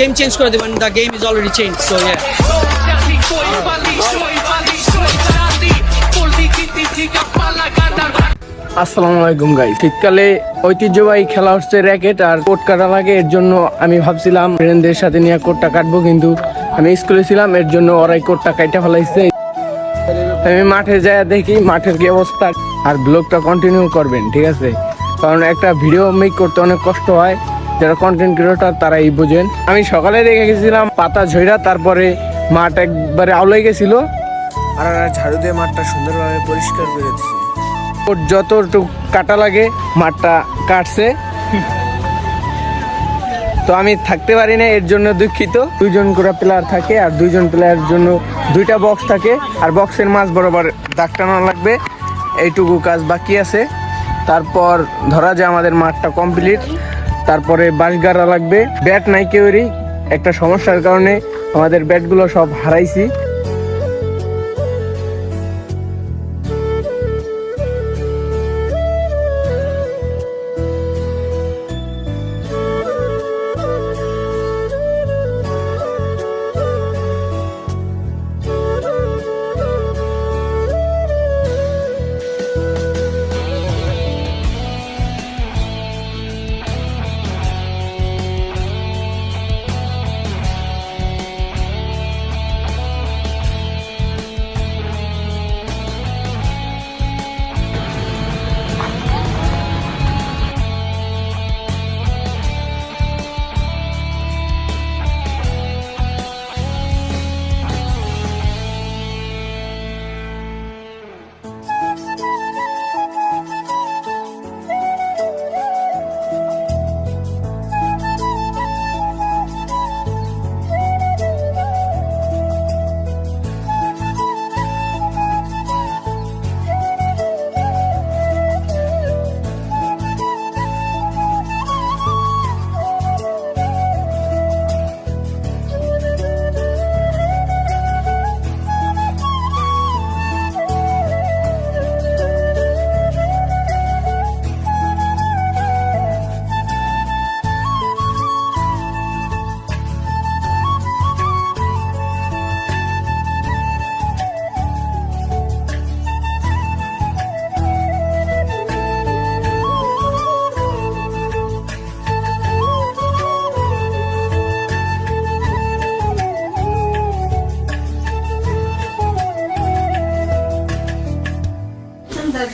Game change করে দেবেন the game is already change so yeah আসসালামু আলাইকুম গাই শীতকালে ঐতিহ্যবাহী খেলা হচ্ছে র্যাকেট আর কোট কাটা লাগে, এর জন্য আমি ভাবছিলাম ফ্রেন্ডদের সাথে নিয়ে কোটটা কাটবো, কিন্তু আমি স্কুলে ছিলাম, এর জন্য ওরাই কোটটা কাইটা ফেলাইছে। আমি মাঠে যাই দেখি, মাঠের কি অবস্থা। আর ব্লগটা কন্টিনিউ করবেন, ঠিক আছে? কারণ একটা ভিডিও মেক করতে অনেক কষ্ট হয়। যারা কন্টেন্ট ক্রিয়েটর তারাই বোঝেন। আমি সকালে দেখে গেছিলাম পাতা ঝইরা তারপরে মাঠ একবারে আউলাই গেছিল। আর ঝাড়ু দিয়ে মাঠটা সুন্দরভাবে পরিষ্কার করে দিচ্ছে ওর যতটুকু কাটা লাগে মাঠটা কাটছে। তো আমি থাকতে পারি না এর জন্য দুঃখিত। দুইজন করে প্লেয়ার থাকে আর দুইজন প্লেয়ারের জন্য দুইটা বক্স থাকে। আর বক্সের মাঝ বরাবর দাগ টানা লাগবে। এইটুকু কাজ বাকি আছে। তারপর ধরা যায় আমাদের মাঠটা কমপ্লিট তারপরে বাঁশগাড়া লাগবে। ব্যাট নাই কেউরই একটা সমস্যার কারণে আমাদের ব্যাটগুলো সব হারাইছি।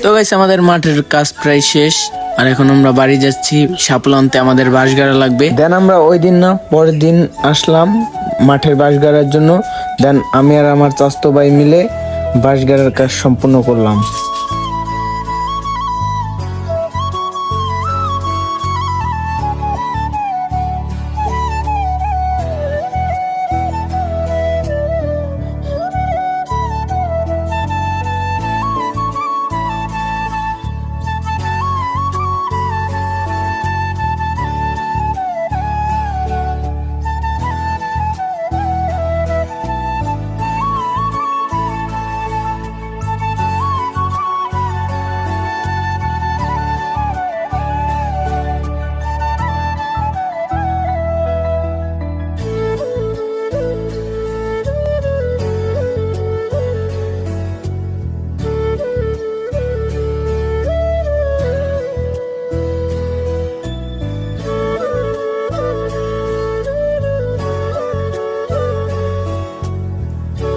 তো গাইস আমাদের মাঠের কাজ প্রায় শেষ। আর এখন আমরা বাড়ি যাচ্ছি। সাপলা আনতে আমাদের বাঁশ গাড়া লাগবে। দেন আমরা ওই দিন না, পরের দিন আসলাম মাঠের বাঁশ গাড়ার জন্য। দেন আমি আর আমার চাস্তো ভাই মিলে বাঁশ গাড়ার কাজ সম্পূর্ণ করলাম।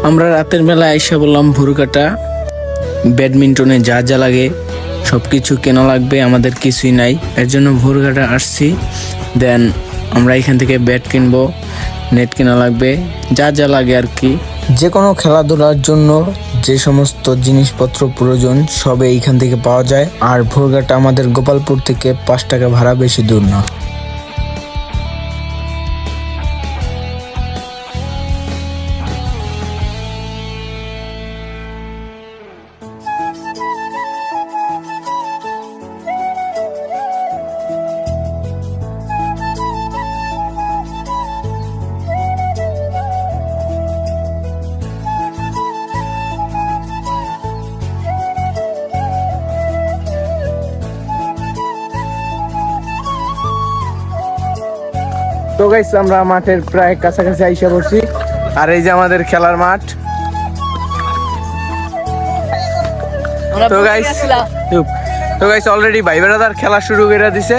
আমরা রাতের বেলা আইসা বললাম ভুরকাটা ব্যাডমিন্টনে যা যা লাগে সব কিছু কেনা লাগবে? আমাদের কিছুই নাই। এর জন্য ভোরঘাটা আসছি। দেন আমরা এখান থেকে ব্যাট কিনবো, নেট কেনা লাগবে, যা যা লাগে আর কি। যে কোনো খেলাধুলার জন্য যে সমস্ত জিনিসপত্র প্রয়োজন, সবে এইখান থেকে পাওয়া যায়। আর ভোরঘাটা আমাদের গোপালপুর থেকে পাঁচ টাকা ভাড়া, বেশি দূর না। তো গাইস আমরা মাঠের প্রায় কাছাকাছি আইসা পড়ছি। আর এই যে আমাদের খেলার মাঠ। তো গাইস তো গাইস অলরেডি ভাই বেড়াদার খেলা শুরু করে দিছে।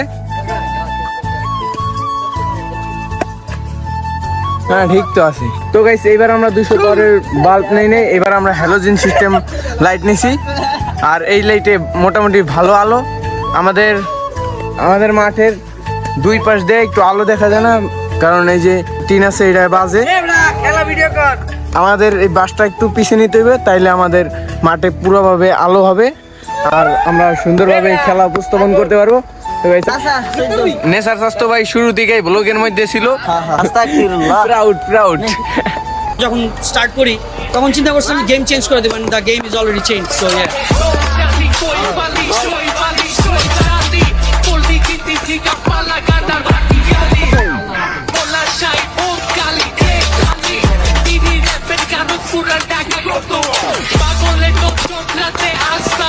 হ্যাঁ ঠিক তো আছে। তো গাইস এইবার আমরা দুশো দরের বাল্ব নেই নেই এবার আমরা হ্যালোজিন সিস্টেম লাইট নিছি। আর এই লাইটে মোটামুটি ভালো আলো। আমাদের আমাদের মাঠের দুই পাশ দিয়ে একটু আলো দেখা যায় না? কারণ এই যে টিন আছে এটা বাজে। আমাদের এই বাসটা একটু পিছিয়ে নিতে হবে তাইলে আমাদের মাঠে পুরোভাবে আলো হবে। আর আমরা সুন্দরভাবে খেলা উপস্থাপন করতে পারব। স্বাস্থ্য ভাই শুরু থেকেই ব্লগের মধ্যে ছিল। প্রাউড প্রাউড যখন স্টার্ট করি তখন চিন্তা করছিলাম গেম চেঞ্জ করে দেবেন the game is already change so yeah nothing else.